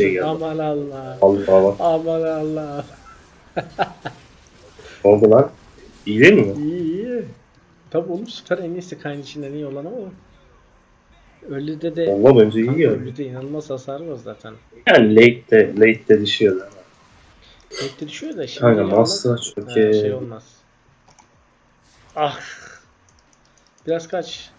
şey geldi. Aman Allah. Allah Allah. Aman Allah. Ne oldu lan? İyi değil mi? İyi iyi. Tabi oğlum süper en iyisi kayn içinden iyi olan ama. Ölüde de Allah bence iyi Kanka yani. Ölüde inanılmaz hasar var zaten. Yani late'de, late'de düşüyor ama. Bekle düşüyor da şimdi. Kanka yalnız- Master çok Ha, şey olmaz. Ah. Biraz kaç.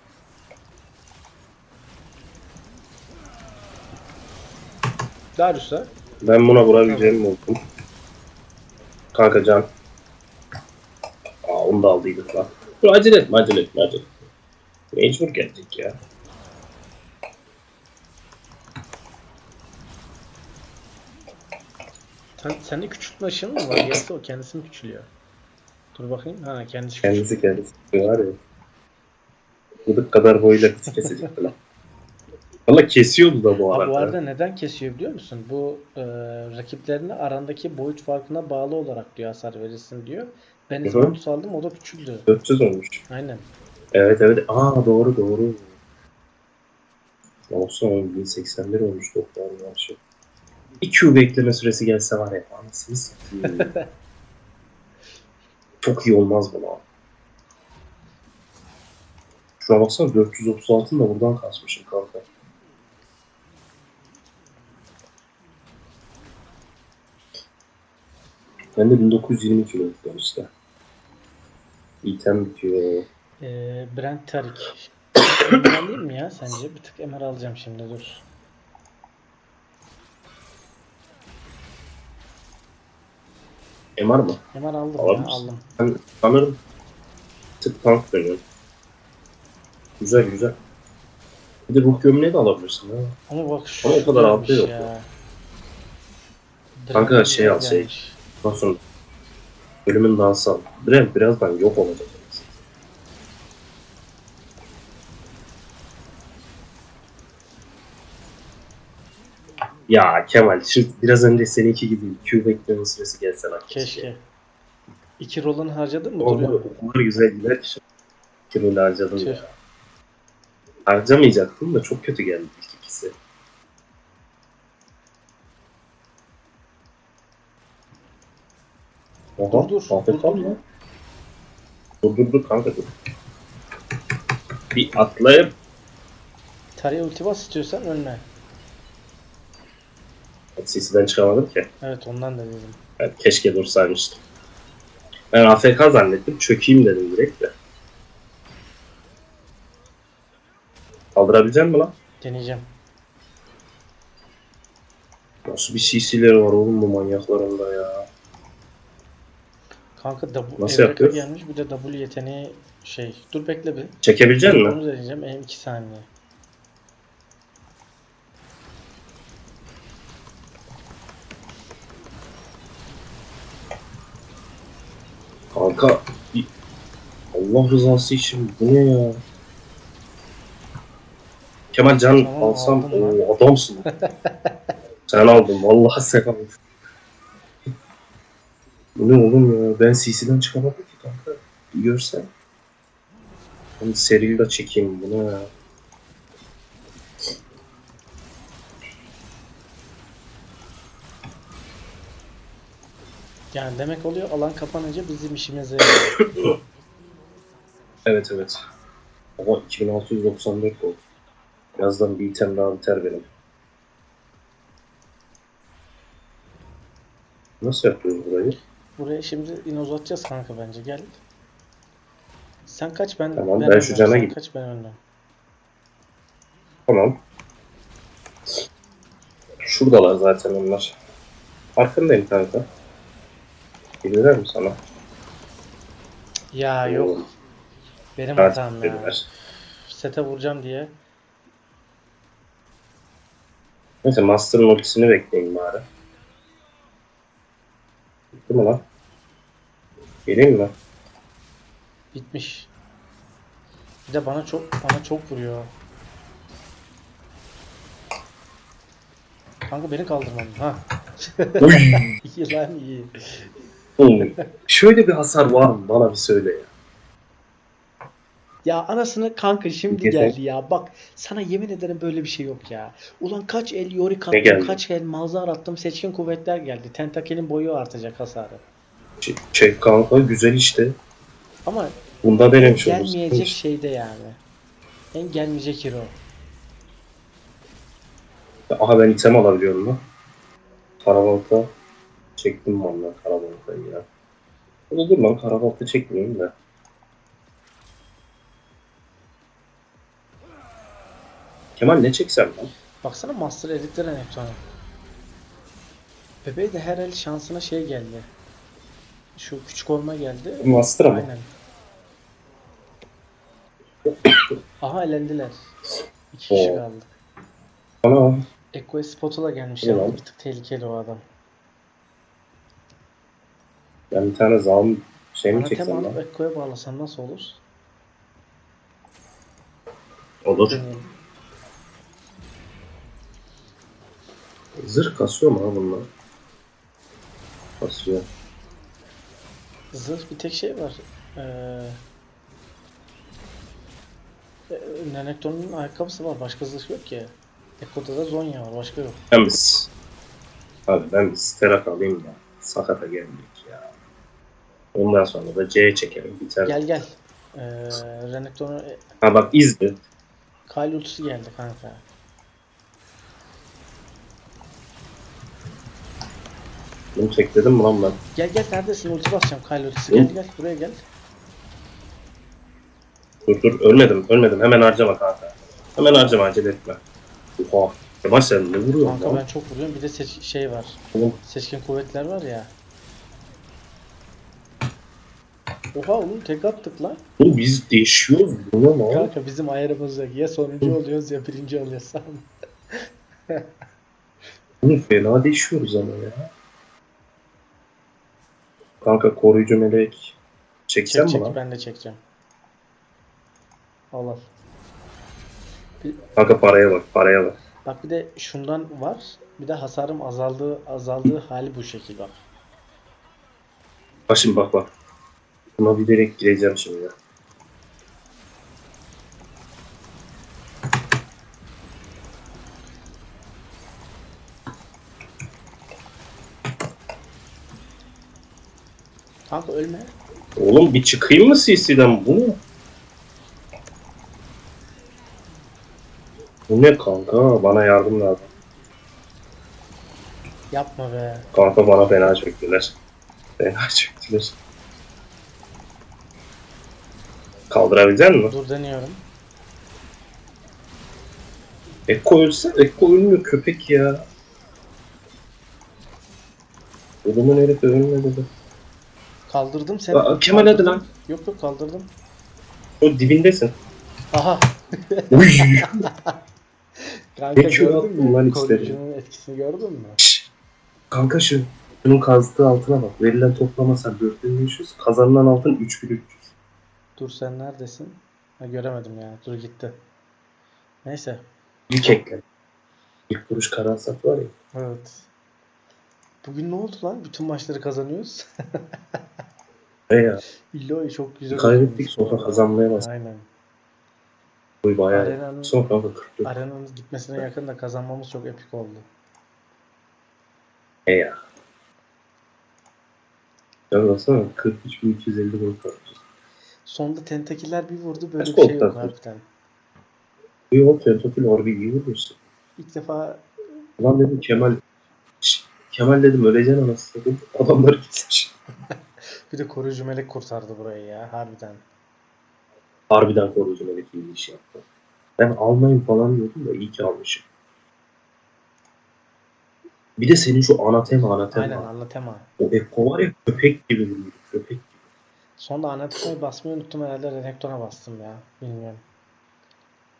Darius'a. Ben buna vurabileceğimi buldum. Kanka can. Aa onu da aldıydık lan. Dur acele etme acele etme acele etme. Mecbur geldik ya. Sen, sende küçültme ışın mı var? Yoksa o kendisi mi küçülüyor? Dur bakayım. Ha kendisi küçülüyor. Kendisi kendisi var ya. Gıdık kadar boyuyla bizi kesecekti lan. Valla kesiyordu da bu arada. bu arada neden kesiyor biliyor musun? Bu e, rakiplerine arandaki boyut farkına bağlı olarak diyor hasar verirsin diyor. Ben Hı hı. İzmir aldım o da küçüldü. 400 olmuş. Aynen. Evet evet. Aa doğru doğru. Olsun oğlum 1081 olmuş doktorun. Bir Q bekleme süresi gelse var ya anasını satayım. Çok iyi olmaz bu lan. Şuna baksana 436'ın da buradan kasmışım kanka. Ben de 1920 kilo var işte. İtem bitiyor. E, Brent Tarik. Emer alayım mı ya sence? Bir tık Emer alacağım şimdi dur. MR mı? Emer aldım Alır ya aldım. Ben sanırım tık tank dönüyorum. Güzel güzel. Bir de ruh gömleği de alabilirsin ha. Ama bak şu Ama o kadar gelmiş altı yok ya. Kanka şey al, şey. Sonra bölümün dansı al. Brent birazdan yok olacak. Ya Kemal şu biraz önce seninki gibi Q bekleme süresi gelse lan. Keşke. İki rolunu harcadın mı? Duruyor. o kadar güzel gider ki şu Kimini harcadım Tüh. ya. Harcamayacaktım da çok kötü geldi ilk ikisi. Oha, Dur, dur, afiyet dur. Dur dur dur kanka dur. Bir atlayıp Tarihe ulti bas istiyorsan ölme. CC'den çıkamadım ki. Evet ondan da dedim. Ben keşke dursaymıştım. Ben AFK zannettim. Çökeyim dedim direkt de. Kaldırabilecek mi lan? Deneyeceğim. Nasıl bir CC'leri var oğlum bu manyaklarında ya. Kanka W Nasıl Evreka yapıyoruz? gelmiş bir de W yeteneği şey. Dur bekle bir. Çekebilecek misin? Onu deneyeceğim. En 2 saniye. Kanka bir- Allah rızası için bu ne ya? Kemal can Tamam, alsam aldım o adamsın. sen aldın vallahi sen aldın. Bu ne oğlum ya? Ben CC'den çıkamadım ki kanka. Bir görsen. Ben seriyi de çekeyim bunu ya. Yani demek oluyor alan kapanınca bizim işimize. Evet evet. Ama 2694 oldu. Birazdan bir item daha biter benim. Nasıl yapıyoruz burayı? Buraya şimdi inoz atacağız kanka bence gel. Sen kaç ben Tamam, ben önden, şu cana sen gideyim. kaç ben önden. Tamam. Şuradalar zaten onlar. Farkındayım kanka. Bilirler mi sana? Ya yok. Benim artık hatam ya. bilirler. Sete vuracağım diye. Neyse Master'ın ultisini bekleyin bari. Bitti mi lan? Geleyim mi? Bitmiş. Bir de bana çok bana çok vuruyor. Kanka beni kaldırmam. Ha. İyi lan iyi. Oğlum, Şöyle bir hasar var mı? Bana bir söyle ya. Ya anasını kanka şimdi geldi ya. Bak sana yemin ederim böyle bir şey yok ya. Ulan kaç el Yorick Ne attım, geldi? kaç el Malzar attım. Seçkin kuvvetler geldi. Tentakelin boyu artacak hasarı. Şey, şey kanka güzel işte. Ama Bunda denemiş oluruz. gelmeyecek şeyde yani. En gelmeyecek hero. Aha ben item alabiliyorum lan. Karabalta çektim valla karabaltayı ya. Olur lan karabalta çekmeyeyim de. Kemal ne çeksem lan? Baksana Master Elite Renekton'a. Bebeği de her el şansına şey geldi. Şu küçük olma geldi. Master ama. Aynen. Aha elendiler. İki kişi Oo. kaldı. Ana Echo Spotula gelmiş Ne ya. lan? Bir tık tehlikeli o adam. ben bir tane zam şey mi Bana tem çeksem alıp lan? Echo'ya bağlasan nasıl olur? Olur. Deneyelim. Zırh kasıyor mu ha bunlar? Kasıyor. Zırh bir tek şey var. Ee, e, Renekton'un ayakkabısı var. Başka zırh yok ki. Echo'da da Zonya var. Başka yok. Biz. Abi ben sterak alayım da. Sakata geldik ya. Ondan sonra da C çekelim. Biter. Gel gel. Ee, Renekton'un e, Ha bak izle. Kyle ultisi geldi kanka. Bunu çekledim mi lan ben? Gel gel neredesin? Ulti basacağım ultisi. Gel gel buraya gel. Dur dur ölmedim ölmedim. Hemen harcama kanka. Hemen harcama acele etme. Oha. Yavaş sen ne vuruyorsun Kanka lan? ben çok vuruyorum. Bir de seç- şey var. Oğlum, Seçkin kuvvetler var ya. Oha oğlum tek attık lan. oğlum biz değişiyoruz. Bu ne lan? Kanka bizim ayarımız yok. Ya sonuncu oluyoruz ya birinci oluyoruz. Oğlum fena değişiyoruz ama ya. Kanka koruyucu melek. Çeksem Çek mi çek lan? ben de çekeceğim. Al al. Kanka paraya bak paraya bak. Bak bir de şundan var. Bir de hasarım azaldığı azaldığı hali bu şekil bak. Bak şimdi bak bak. Buna bir direkt gireceğim şimdi ya. Kanka ölme. Oğlum bir çıkayım mı CC'den bu ne? Bu ne kanka? Bana yardım lazım. Yapma be. Kanka bana fena çöktüler. Fena çöktüler. Kaldırabilecek misin? Dur deniyorum. Ekko ölse Ekko ölmüyor köpek ya. Oğlumun herifi ölmedi de. Kaldırdım seni. Aa, Kemal hadi lan. Yok yok kaldırdım. O dibindesin. Aha. Uy. Kanka kilo gördün attın lan mü? içleri? Koruyucunun etkisini gördün mü? Şşş. Kanka şu bunun kazdığı altına bak. Verilen toplama sen 4500, kazanılan altın 3300. Dur sen neredesin? Ha, göremedim ya. Dur gitti. Neyse. İlk ekle. İlk kuruş kararsak var ya. Evet. Bugün ne oldu lan? Bütün maçları kazanıyoruz. Ne ya? İlloy çok güzel Kaybettik sonra kazanmaya başladık. Aynen. Bu bayağı. Arenanın, Son kanka 44. arenanın gitmesine yakın da kazanmamız çok epik oldu. E ya. Ya baksana 43.250 gol kartı. Sonda tentakiller bir vurdu böyle Kaç bir şey yok harbiden. Bu yol tentokül harbi iyi vuruyorsun. İlk defa Ulan dedim Kemal. Kemal dedim öleceksin anasını dedim. Adamları kesmiş. bir de koruyucu melek kurtardı burayı ya harbiden. Harbiden koruyucu melek iyi iş yaptı. Ben almayayım falan diyordum da iyi ki almışım. Bir de senin şu anatema anatema. Aynen anlatema. O Ekko var ya köpek gibi vuruyor. Köpek gibi. Sonda anatemayı basmayı unuttum herhalde Renekton'a bastım ya. Bilmiyorum.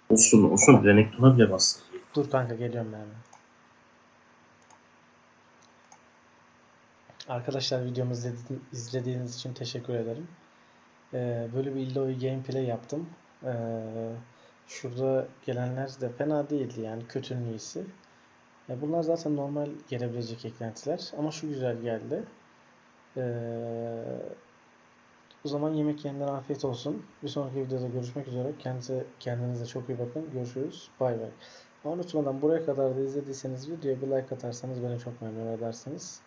Olsun olsun Renekton'a bile bastı. Dur kanka geliyorum ben. Arkadaşlar videomu izledi- izlediğiniz için teşekkür ederim. Ee, böyle bir Illoy gameplay yaptım. Ee, şurada gelenler de fena değildi yani kötünün iyisi. Bunlar zaten normal gelebilecek eklentiler ama şu güzel geldi. Ee, O zaman yemek yiyenlere afiyet olsun. Bir sonraki videoda görüşmek üzere. Kendinize, kendinize çok iyi bakın. Görüşürüz. Bay bay. Ama Unutmadan buraya kadar da izlediyseniz videoya bir like atarsanız beni çok memnun edersiniz.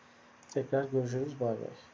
Tekrar görüşürüz. Bay bay.